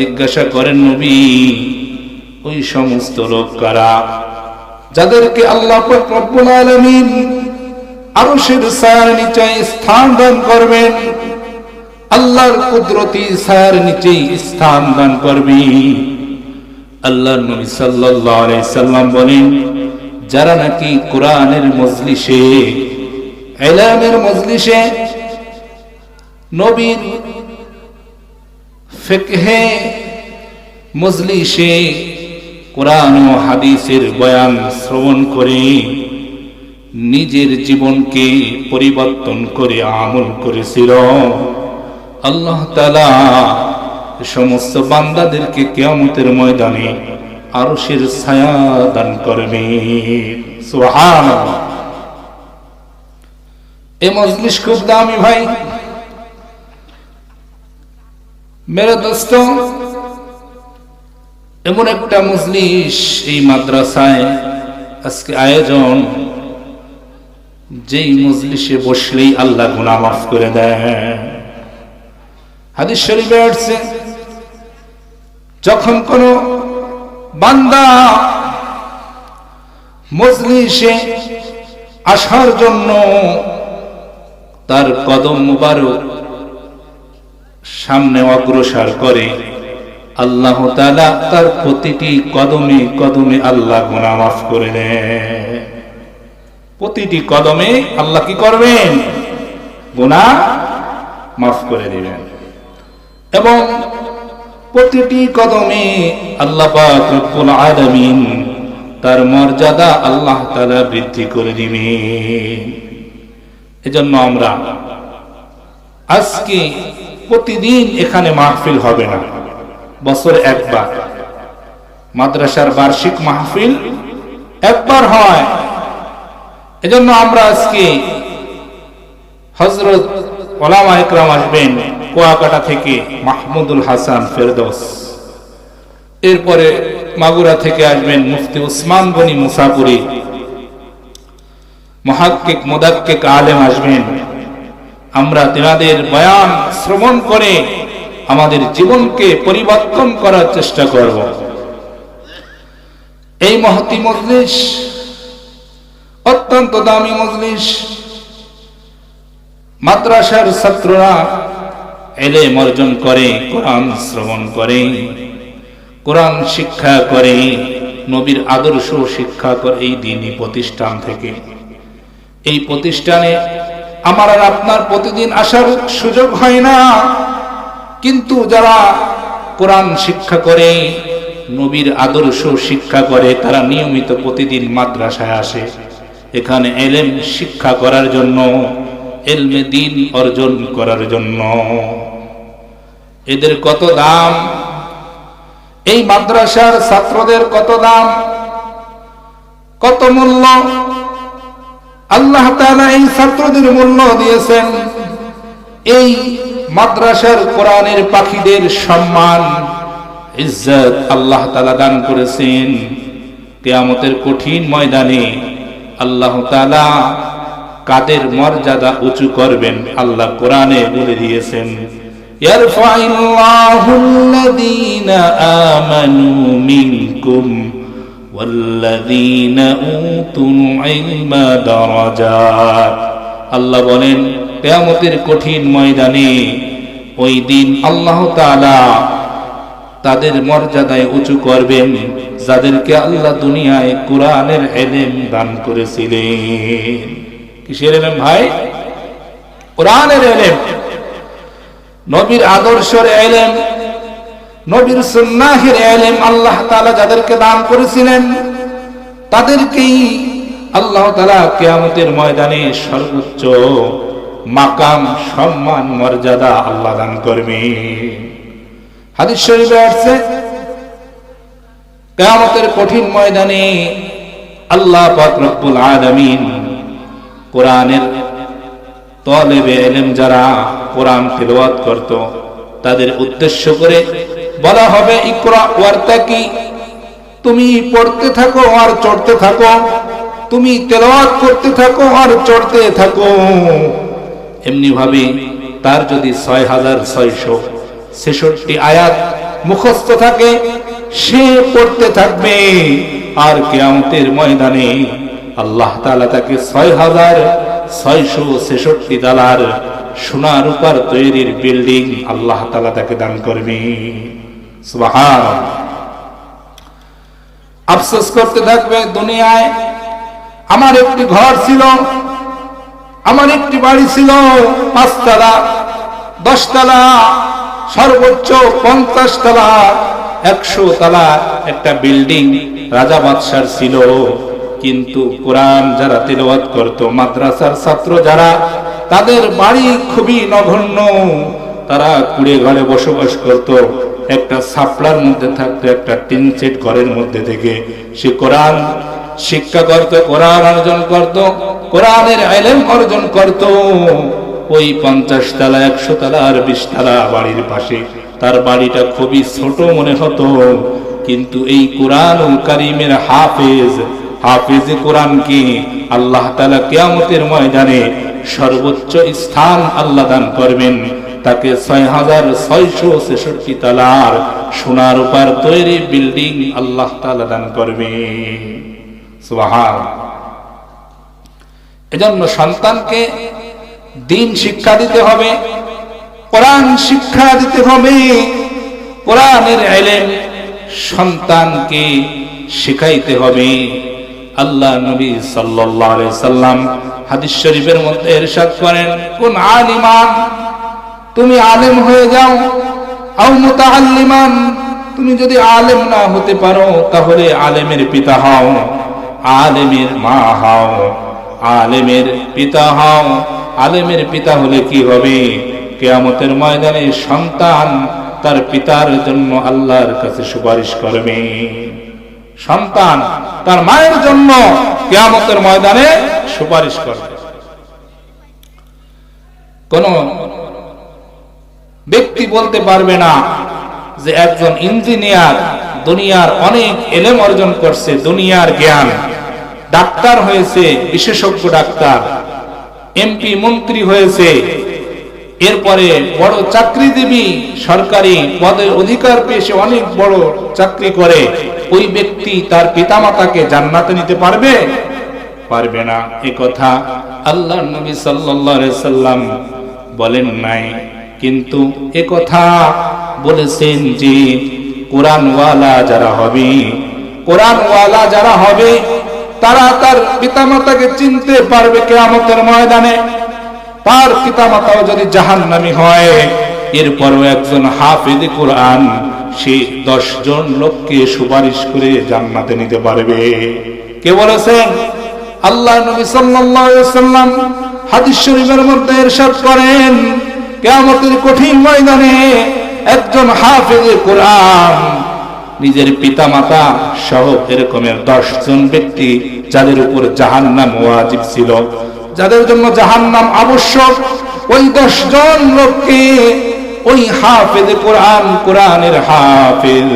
জিজ্ঞাসা করেন নবী, ওই সমস্ত লোক কারা? যাদেরকে আল্লাহ স্থান দান করবেন, আল্লাহর কুদরতি নিচে স্থান দান করবি আল্লাহর নবী সাল্লাম বলেন, যারা নাকি কোরআনের মজলিসে এলামের মজলিসে নবীর ফিকহে মজলিসে কোরআন ও হাদিসের বয়ান শ্রবণ করে নিজের জীবনকে পরিবর্তন করে আমল করেছিল। আল্লাহ তালা সমস্ত বান্দাদেরকে কেয়ামতের ময়দানে আরশের ছায়া দান করবে। সুবহানাল্লাহ। এ মজলিস খুব দামি ভাই। মেরে দোস্ত, এমন একটা মজলিস এই মাদ্রাসায় আজকে আয়োজন, যেই মজলিসে বসলেই আল্লাহ গুনাহ মাফ করে দেয়। যখন কোন বান্দা মজলিসে আসার জন্য তার কদম মুবারক সামনে অগ্রসর করে। আল্লাহ তাআলা তার প্রতিটি কদমে কদমে আল্লাহ গুনাহ মাফ করে দেয় প্রতিটি কদমে আল্লাহ কি করবেন? গুনাহ মাফ করে দিবেন। এবং প্রতিটি কদমে আল্লাহ আলামিন তার মর্যাদা আল্লাহ তাআলা বৃদ্ধি করে দিবেন। এজন্য আমরা আজকে প্রতিদিন এখানে মাহফিল হবে না। বছর একবার। মাদ্রাসার বার্ষিক মাহফিল একবার হয়। এজন্য আমরা আজকে হজরত ওলামা একরাম আসবেন কুয়াকাটা থেকে মাহমুদুল হাসান ফেরদৌস। এরপরে মাগুরা থেকে আসবেন মুফতি উসমান গনি মুসাপুরি মহাক্কিক, মোদাক্কিক আলেম আসবেন। আমরা তেনাদের বয়ান শ্রবণ করে আমাদের জীবনকে পরিবর্তন করার চেষ্টা করব। এই মহতি মজলিস, অত্যন্ত দামি মজলিস, মাদ্রাসার ছাত্ররা এলে অর্জন করে, কোরআন শ্রবণ করে, কোরআন শিক্ষা করে, নবীর আদর্শ শিক্ষা করে এই দিনই প্রতিষ্ঠান থেকে। এই প্রতিষ্ঠানে আমার আর আপনার প্রতিদিন আসার সুযোগ হয় না। কিন্তু যারা কোরআন শিক্ষা করে, নবীর আদর্শ শিক্ষা করে, তারা নিয়মিত প্রতিদিন মাদ্রাসায় আসে। এখানে এলেম শিক্ষা করার জন্য, এলমে দিন অর্জন করার জন্য। এদের কত দাম? এই মাদ্রাসার ছাত্রদের কত দাম? কত মূল্য? আল্লাহ তাআলা এই ছাত্রদের মূল্য দিয়েছেন এই মাদ্রাসার কোরআনের পাখিদের সম্মান ইজ্জত আল্লাহ তাআলা দান করেছেন কেয়ামতের কঠিন ময়দানে আল্লাহ তাআলা কাদের মর্যাদা উঁচু করবেন আল্লাহ কোরআনে বলে দিয়েছেন يرفع الله الذين آمنوا منكم আল্লাহ বলেন, কেয়ামতের কঠিন ময়দানে ওই দিন আল্লাহ তাদের মর্যাদায় উঁচু করবেন, যাদেরকে আল্লাহ দুনিয়ায় কোরআনের এলেম দান করেছিলেন। কিসের এলেম ভাই? কোরআনের এলেম। নবীর আদর্শের এলেম। নবীর সুন্নাহের এলেম আল্লাহ তাআলা যাদেরকে দান করেছিলেন, তাদেরকেই আল্লাহ তাআলা কিয়ামতের ময়দানে সর্বোচ্চ মাকাম, সম্মান, মর্যাদা আল্লাহ দান করবে। হাদিস শরীফে আসছে, কিয়ামতের কঠিন ময়দানে আল্লাহ রব্বুল আলামিন কোরআনের তলেবে এলেম যারা কোরআন তেলাওয়াত করত, তাদের উদ্দেশ্য করে বলা হবে, ইকরা তুমি পড়তে থাকো আর চড়তে থাকো। তুমি তেলাওয়াত করতে থাকো আর চড়তে থাকো। এমনি ভাবে, তার যদি ছয় হাজার ছয়শো ছেষট্টি আয়াত মুখস্থ থাকে, সে পড়তে থাকবে। আর কেয়ামতের ময়দানে আল্লাহ তালা তাকে ছয় হাজার ছয়শো ছেষট্টি দালার সোনা রূপার তৈরির বিল্ডিং আল্লাহ তালা তাকে দান করবে। আফসোস করতে থাকবে দুনিয়ায়। আমার একটি ঘর ছিল, আমার একটি বাড়ি ছিল, পাঁচতলা, দশতলা, সর্বোচ্চ পঞ্চাশ একশো তলা একটা বিল্ডিং রাজা বাদশার ছিল। কিন্তু কোরআন যারা তেলাওয়াত করত, মাদ্রাসার ছাত্র যারা, তাদের বাড়ি খুবই নগণ্য। তারা কুড়ে ঘরে বসবাস করত। একটা সাপলার মধ্যে থাকতো, একটা টিন সেট ঘরের মধ্যে থেকে। সে কোরআন শিক্ষা করত, কোরআন অর্জন করত, কোরআনের আইলেম অর্জন করত। ওই পঞ্চাশ তালা, একশো তালা আর বিশ তালা বাড়ির পাশে। তার বাড়িটা খুবই ছোট মনে হতো। কিন্তু এই কোরআন কারিমের হাফেজ হাফেজ কোরআন কি? আল্লাহ তালা কেয়ামতের ময়দানে সর্বোচ্চ স্থান আল্লাহ দান করবেন। তাকে ছয় হাজার ছয়শো ছেষট্টি তালার সোনার উপর তৈরি বিল্ডিং আল্লাহ তালা দান করবে। এজন্য সন্তানকে দিন শিক্ষা দিতে হবে, কোরআন শিক্ষা দিতে হবে। কোরআনের এলেন সন্তানকে শিখাইতে হবে। আল্লাহ নবী আলাইহি সাল্লাম হাদিস শরীফের মধ্যে ইরশাদ করেন, কোন আলিমান তুমি আলেম হয়ে যাও। আও মুতাআল্লিমান, তুমি যদি আলেম না হতে পারো, তাহলে আলেমের পিতা হও, আলেমের মা হও, আলেমের পিতা হও। আলেমের পিতা হলে কি হবে? কেয়ামতের ময়দানে সন্তান তার পিতার জন্য আল্লাহর কাছে সুপারিশ করবে। সন্তান তার মায়ের জন্য কেয়ামতের ময়দানে সুপারিশ করবে। কোন ব্যক্তি বলতে পারবে না যে একজন ইঞ্জিনিয়ার দুনিয়ার অনেক এলেম অর্জন করছে, দুনিয়ার জ্ঞান। ডাক্তার হয়েছে, বিশেষজ্ঞ ডাক্তার, এমপি, মন্ত্রী হয়েছে। এরপরে বড় চাকরিজীবী সরকারি পদের অধিকার পেয়ে সে অনেক বড় চাকরি করে। ওই ব্যক্তি তার পিতামাতাকে জান্নাতে নিতে পারবে? পারবে না। এ কথা আল্লাহ নবী সাল্লাম বলেন নাই। কিন্তু এ কথা বলেছেন যে কোরআনওয়ালা যারা হবে, কোরআনওয়ালা যারা হবে, তারা তার পিতামাতাকে চিনতে পারবে কেয়ামতের ময়দানে। তার পিতামাতাও যদি জাহান্নামী হয়, এরপরও একজন হাফেজ কোরআন, সে দশ জন লোককে সুপারিশ করে জান্নাতে নিতে পারবে। কে বলেছেন? আল্লাহ নবী সাল্লাম হাদিস শরীফের মধ্যে ইরশাদ করেন কিয়ামতের কঠিন ময়দানে একজন হাফেজ কোরআন, নিজের পিতামাতা সহ এরকমের দশ জন ব্যক্তি যাদের উপর জাহান্নাম ওয়াজিব ছিল, যাদের জন্য জাহান্নাম আবশ্যক, ওই দশ জন লোককে ওই হাফেজ কোরআন, কোরআনের হাফেজ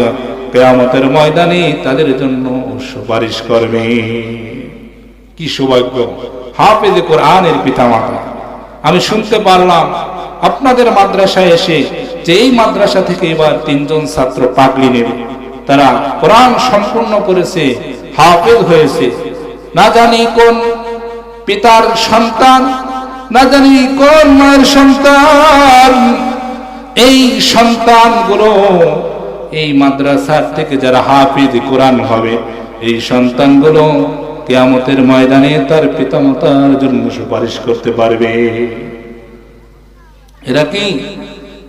কেয়ামতের ময়দানে তাদের জন্য সুপারিশ করবে। কি সৌভাগ্য, হাফেজ কোরআনের পিতামাতা। আমি শুনতে পারলাম আপনাদের মাদ্রাসায় এসে যে এই মাদ্রাসা থেকে এবার তিনজন ছাত্র পাগলি নেবে, তারা কোরআন সম্পূর্ণ করেছে, হাফেজ হয়েছে। না জানি কোন পিতার সন্তান, না জানি কোন মায়ের সন্তান, এই সন্তানগুলো এই মাদ্রাসার থেকে যারা হাফিজ কোরআন হবে, এই সন্তানগুলো কেয়ামতের ময়দানে তার পিতামাতার জন্য সুপারিশ করতে পারবে। এরা কি?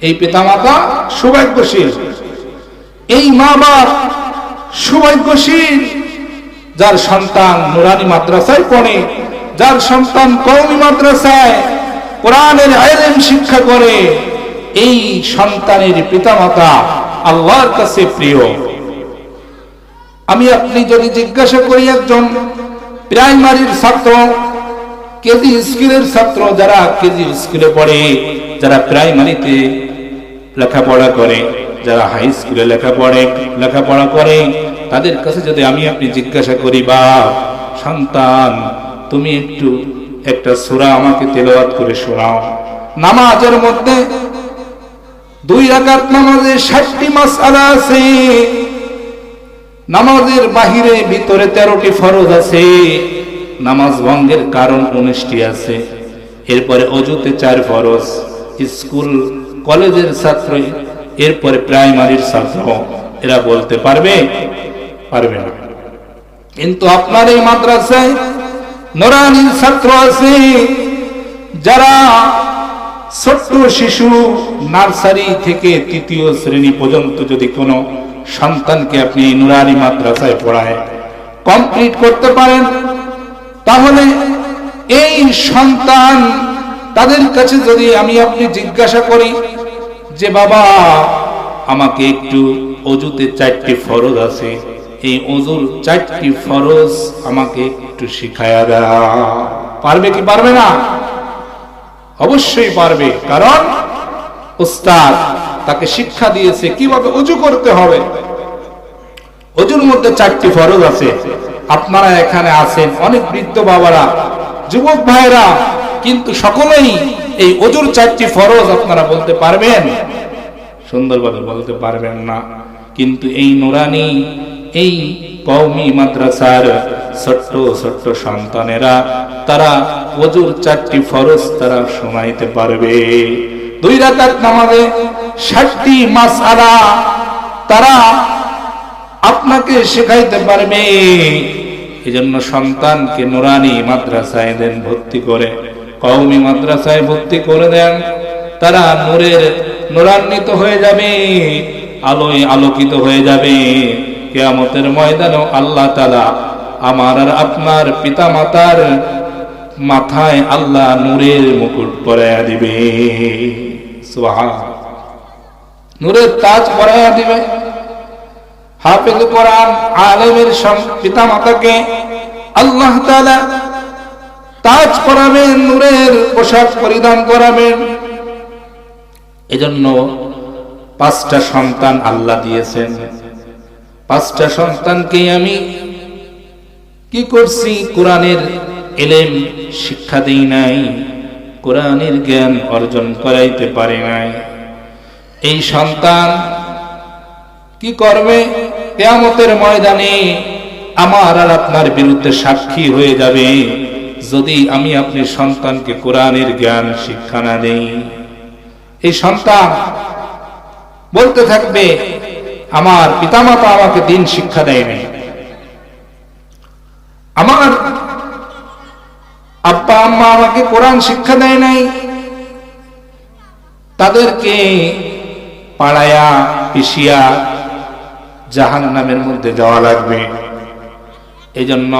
এই পিতামাতা সৌভাগ্যশীল। এই মা বাপ সৌভাগ্যশীল, যার সন্তান নুরানি মাদ্রাসায় পড়ে, যার সন্তান কৌমি মাদ্রাসায় কোরআনের আইলেম শিক্ষা করে, এই সন্তানের পিতামাতা আল্লাহর কাছে প্রিয়। আমি আপনি যদি জিজ্ঞাসা করি একজন প্রাইমারির ছাত্র কেজি স্কুলের ছাত্র যারা কেজি স্কুলে পড়ে, যারা প্রাইমারিতে লেখাপড়া করে, যারা হাই স্কুলে লেখাপড়ে, লেখাপড়া করে, তাদের কাছে যদি আমি আপনি জিজ্ঞাসা করি বা সন্তান, তুমি একটু একটা সুরা আমাকে তেলাওয়াত করে শোনাও। নামাজের মধ্যে দুই রাকাত নামাজে ষাটটি মাসআলা আছে। নামাজের বাহিরে ভিতরে তেরোটি ফরজ আছে। নামাজ ভঙ্গের কারণ উনিশটি আছে। এরপরে অজুতে চার ফরজ, স্কুল, কলেজের ছাত্র, এরপরে প্রাইমারির ছাত্র। এরা বলতে পারবে? পারবে না। কিন্তু আপনার এই মাদ্রাসায় নোরানির ছাত্র আছে, যারা ছোট্ট শিশু নার্সারি থেকে তৃতীয় শ্রেণি পর্যন্ত যদি কোনো সন্তানকে আপনি নুরানি মাদ্রাসায় পড়ায় কমপ্লিট করতে পারেন তাহলে এই সন্তান তাদের কাছে যদি আমি আপনি জিজ্ঞাসা করি যে, বাবা, আমাকে একটু অজুতে চারটি ফরজ আছে। এই অজুর চারটি ফরজ আমাকে একটু শিখায়া দেওয়া পারবে কি পারবে না? অবশ্যই পারবে, কারণ উস্তাদ তাকে শিক্ষা দিয়েছে কীভাবে অজু করতে হবে। অজুর মধ্যে চারটি ফরজ আছে। আপনারা এখানে আছেন, অনেক বৃদ্ধ বাবারা, যুবক ভাইরা কিন্তু সকলেই এই অজুর চারটি ফরজ আপনারা বলতে পারবেন? সুন্দরভাবে বলতে পারবেন না। কিন্তু এই নুরানি, এই কওমি মাদ্রাসার ছোট্ট ছোট্ট সন্তানেরা, তারা অজুর চারটি ফরজ তারা শোনাইতে পারবে। দুই রাকাত নামাজে ষাটটি মাসআলা, তারা আপনাকে শেখাইতে পারবে। এজন্য সন্তানকে নুরানি মাদ্রাসায় দেন, ভর্তি করে। কওমি মাদ্রাসায় ভর্তি করে দেন। তারা নূরের নূরান্বিত হয়ে যাবে, আলোয় আলোকিত হয়ে যাবে। কেয়ামতের ময়দানেও আল্লাহ তালা আমার আর আপনার পিতা মাতার মাথায় আল্লাহ নূরের মুকুট পরাইয়া দিবে। সুবহান। নূরের তাজ পরাইয়া দিবে। হাফেজ কোরআন আলেমের পিতা মাতাকে আল্লাহ তাআলা তাজ পরাবেন নূরের পোশাক পরিধান করাবেন। এজন্য পাঁচটা সন্তান আল্লাহ দিয়েছেন। পাঁচটা সন্তানকে আমি কি করছি? কোরআনের এলেম শিক্ষা দেই নাই, কোরআনের জ্ঞান অর্জন করাইতে পারে নাই। এই সন্তান কি করবে? কেয়ামতের ময়দানে আমার আর আপনার বিরুদ্ধে সাক্ষী হয়ে যাবে যদি আমি আপনি সন্তানকে কোরআনের জ্ঞান, শিক্ষা না দেই। এই সন্তান বলতে থাকবে, আমার পিতামাতা আমাকে দিন শিক্ষা দেয়নি। আমার আব্বা, আম্মা আমাকে কোরআন শিক্ষা দেয় নাই। তাদেরকে পাড়ায়া পিসিয়া জাহান নামের মধ্যে যাওয়া লাগবে। এই জন্য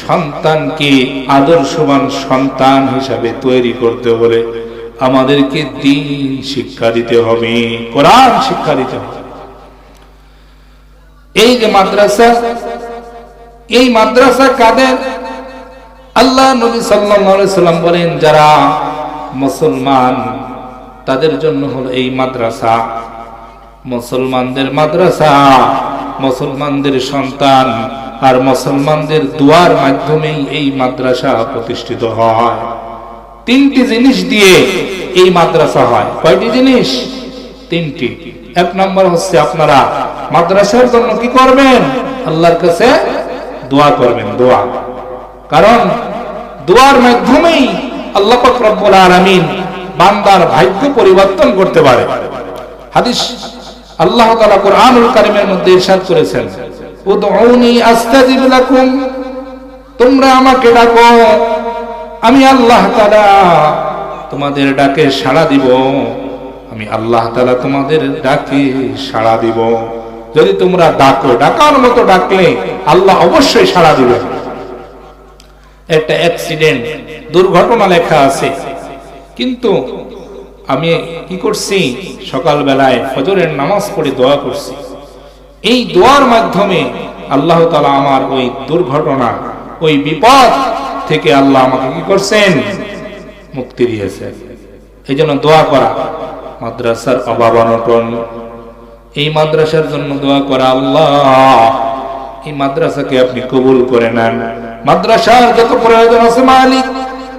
সন্তানকে আদর্শবান সন্তান হিসাবে তৈরি করতে হলে আমাদেরকে দিন শিক্ষা দিতে হবে, কোরআন শিক্ষা দিতে হবে। এই যে মাদ্রাসা, এই মাদ্রাসা কাদের? আল্লাহ নবী সাল্লাম বলেন, যারা মুসলমান, তাদের জন্য হলো এই মাদ্রাসা। মুসলমানদের মাদ্রাসা, মুসলমানদের সন্তান আর মুসলমানদের দুয়ার মাধ্যমেই এই মাদ্রাসা প্রতিষ্ঠিত হয়। তিনটি জিনিস দিয়ে এই মাদ্রাসা হয়। কয়টি জিনিস? তিনটি। এক নম্বর হচ্ছে আপনারা মাদ্রাসার জন্য কি করবেন? আল্লাহর কাছে দোয়া করবেন, দোয়া। কারণ দোয়ার মাধ্যমেই আল্লাহ রব্বুল আলামিন বান্দার ভাগ্য পরিবর্তন করতে পারে। হাদিস আল্লাহ তাআলা কোরআনুল কারীমের মধ্যে ইরশাদ করেছেন। উদউনি আস্তাজিব লাকুম। তোমরা আমাকে ডাকো। আমি আল্লাহ তাআলা তোমাদের ডাকে সাড়া দিব। আমি আল্লাহ তাআলা তোমাদের ডাকে সাড়া দিব। যদি তোমরা ডাকো, ডাকার মতো ডাকলে আল্লাহ অবশ্যই সাড়া দিবেন। একটা অ্যাক্সিডেন্ট, দুর্ঘটনা লেখা আছে। কিন্তু আমি কি করছি? সকালবেলায় ফজরের নামাজ পড়ে দোয়া করছি। এই দোয়ার মাধ্যমে আল্লাহ তালা আমার ওই দুর্ঘটনা, ওই বিপদ থেকে আল্লাহ আমাকে কি করছেন? মুক্তি দিয়েছেন এই জন্য দোয়া করা মাদ্রাসার অভাব অনটন এই মাদ্রাসার জন্য দোয়া করা আল্লাহ। এই মাদ্রাসাকে আপনি কবুল করে নেন। মাদ্রাসার যত প্রয়োজন আছে মালিক,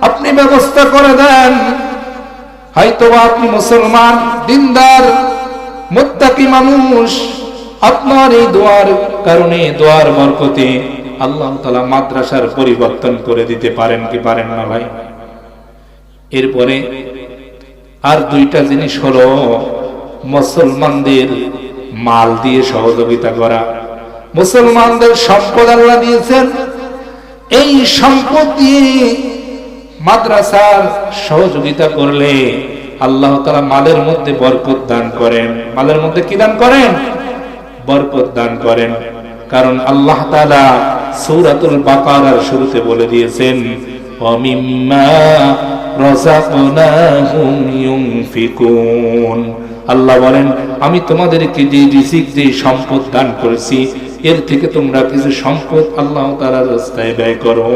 আপনি ব্যবস্থা করে দেন। হয়তো আপনি মুসলমান, দিনদার, মুত্তাকি মানুষ, আপনার এই দোয়ার কারণে দোয়ার বরকতে আল্লাহ তালা মাদ্রাসার পরিবর্তন করে দিতে পারেন কি পারেন না ভাই? এরপরে আর দুইটা জিনিস হলো মুসলমানদের মাল দিয়ে সহযোগিতা করা। মুসলমানদের সম্পদ আল্লাহ দিয়েছেন। এই সম্পদ দিয়ে মাদ্রাসার সহযোগিতা করলে আল্লাহ তালা মালের মধ্যে বরকত দান করেন। মালের মধ্যে কি দান করেন? বরকত দান করেন। কারণ আল্লাহ তালা সৌরাতুল বাকারার শুরুতে বলে দিয়েছেন আল্লাহ বলেন, আমি তোমাদেরকে যে রিজিক, যে সম্পদ দান করেছি, এর থেকে তোমরা কিছু সম্পদ আল্লাহ তাআলার রাস্তায় ব্যয় করো।